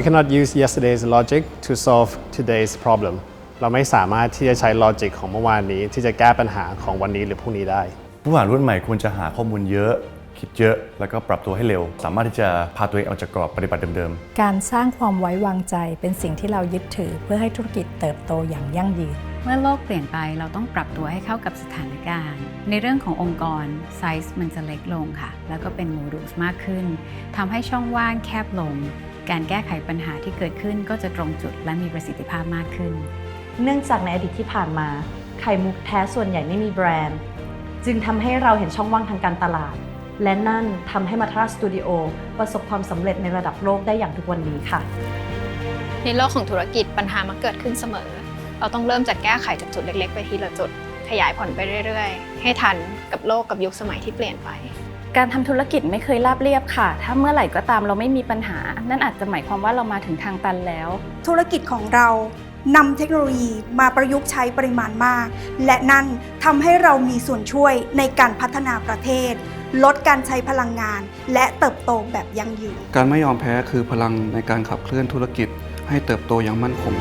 cannot use yesterday's logic to solve today's problem เราไม่สามารถที่จะใช้ logic ของเมื่อวานนี้ ที่จะแก้ปัญหาของวันนี้หรือพรุ่งนี้ได้ ผู้บริหารรุ่นใหม่ควรจะหาข้อมูลเยอะ คิดเยอะ แล้วก็ปรับตัวให้เร็ว สามารถที่จะพาตัวเองออกจากกรอบปฏิบัติเดิมๆ การสร้างความไว้วางใจเป็นสิ่งที่เรายึดถือเพื่อให้ธุรกิจเติบโตอย่างยั่งยืน เมื่อโลกเปลี่ยนไปเราต้องปรับตัวให้เข้ากับสถานการณ์ ในเรื่องขององค์กรไซส์มันจะเล็กลงค่ะ แล้วก็เป็นโมดูลมากขึ้นทำให้ช่องว่างแคบลง การแก้ไขปัญหาที่เกิดขึ้นก็จะตรงจุดและมีประสิทธิภาพมากขึ้น เนื่องจากในอดีตที่ผ่านมา ไข่มุกแท้ส่วนใหญ่ไม่มีแบรนด์ จึงทำให้เราเห็นช่องว่างทางการตลาด และนั่นทำให้มาทราสตูดิโอประสบความสำเร็จในระดับโลกได้อย่างทุกวันนี้ค่ะ ในโลกของธุรกิจปัญหามันเกิดขึ้นเสมอ เราต้องเริ่มจากแก้ไขจากจุดเล็ก ๆ ไปทีละจุด ขยายผลไปเรื่อย ๆ ให้ทันกับโลกกับยุคสมัยที่เปลี่ยนไป การทำธุรกิจไม่เคยราบเรียบค่ะ ถ้าเมื่อไหร่ก็ตามเราไม่มีปัญหา นั่นอาจจะหมายความว่าเรามาถึงทางตันแล้ว ธุรกิจของเรานำเทคโนโลยีมาประยุกต์ใช้ปริมาณมาก และนั่นทำให้เรามีส่วนช่วยในการพัฒนาประเทศ ลดการใช้พลังงาน และเติบโตแบบยั่งยืน การไม่ยอมแพ้คือพลังในการขับเคลื่อนธุรกิจให้เติบโตอย่างมั่นคง